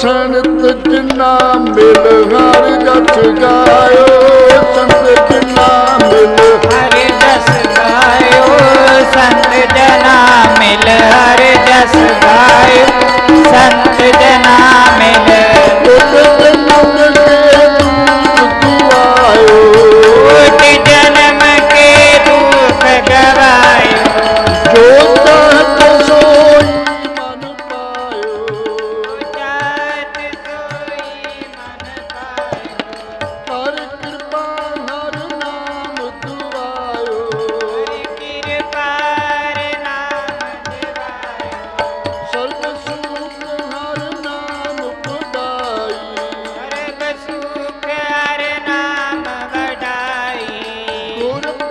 ਸੰਤ ਜਿਨਾ ਮਿਲ ਹਰ ਜਸ ਗਾਇਓ।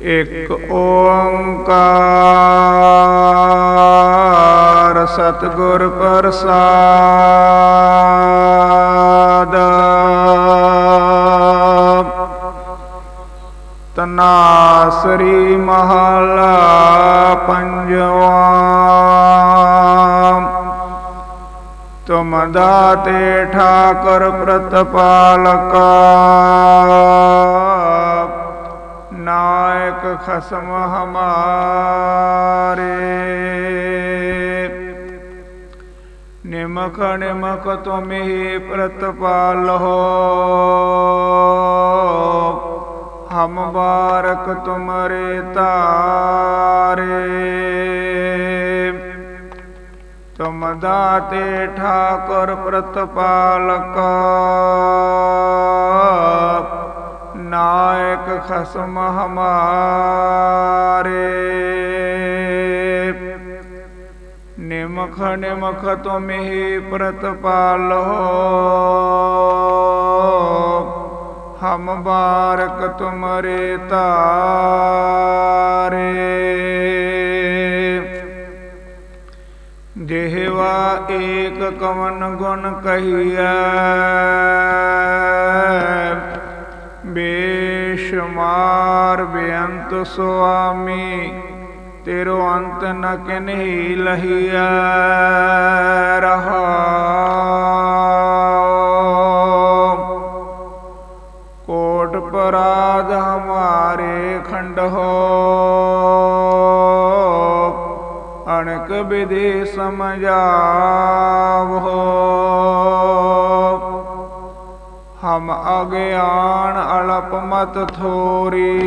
ਇੱਕ ਓੰਕਾਰ ਸਤਿਗੁਰ ਪ੍ਰਸਾਦ। ਤਨਾਸਰੀ ਮਹਲਾ ਪੰਜਵਾ। ਤੁਮ ਦਾਤੇ ਠਾਕਰ ਪ੍ਰਤਪਾਲਕ। ਨਾਇਕ ਖਸਮ ਹਮਾਰੇ। ਨਿਮਖ ਨਿਮਖ ਤੁਮਹੀ ਪ੍ਰਤਪਾਲੋ। ਹਮ ਬਾਰਕ ਤੁਮਰੇ ਤਾਰੇ। ਤੁਮ ਦਾਤੇ ਠਾਕੁਰ ਪ੍ਰਤਪਾਲਕ। ਨਾਇਕ ਖਸਮ ਹਮਾਰੇ। ਨਿਮਖ ਨਿਮਖ ਤੁਮਹੀ ਪ੍ਰਤਪਾਲੋ ਹਮ ਬਾਰਕ ਤੁਮਰੇ ਤਾਰੇ। ਜਿਹਵਾ ਏਕ ਕਵਨ ਗੁਣ ਕਹੀਐ। ਬੇਸ਼ੁਮਾਰ ਬੇਅੰਤ ਸੁਆਮੀ, ਤੇਰੋ ਅੰਤ ਨ ਕਿਨਹੀ ਲਹੀਐ ਰਹਾ। ਕੋਟ ਪਰਾਧ ਹਮਾਰੇ ਖੰਡ ਹੋ, ਅਣਕ ਵਿਧि ਸਮਝਾਵ ਅਗਿਆਨ ਅਲਪ ਮਤ ਥੋਰੀ।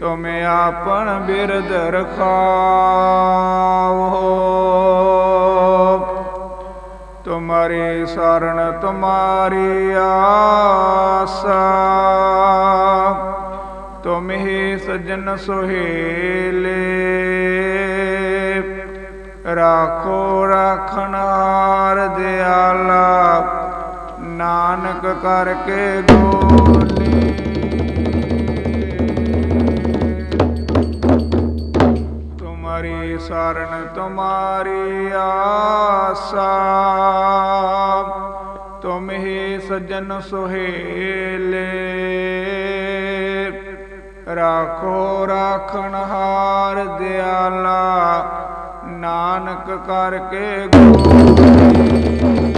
ਤੁਮ ਆਪਨ ਬਿਰਦ ਰਖਾਵੋ ਤੁਮਾਰੀ ਸਰਣ ਤੁਮਾਰੀ ਆਸਾ। ਤੁਮ ਹੀ ਸਜਨ ਸੁਹੇਲੇ। ਰਾਖੋ ਰਾਖਣਹਾਰ ਦਿਆਲਾ। ਨਾਨਕ ਕਰਕੇ ਗੋਲੇ। ਤੁਮਾਰੀ ਸ਼ਰਨ, ਤੁਮਾਰੀ ਆਸਾ। ਤੁਮ ਹੀ ਸਜਨ ਸੁਹੇਲੇ। ਰਾਖੋ ਰਾਖਣਹਾਰ ਦਿਆਲਾ। ਨਾਨਕ ਕਰਕੇ ਗੋਲੇ।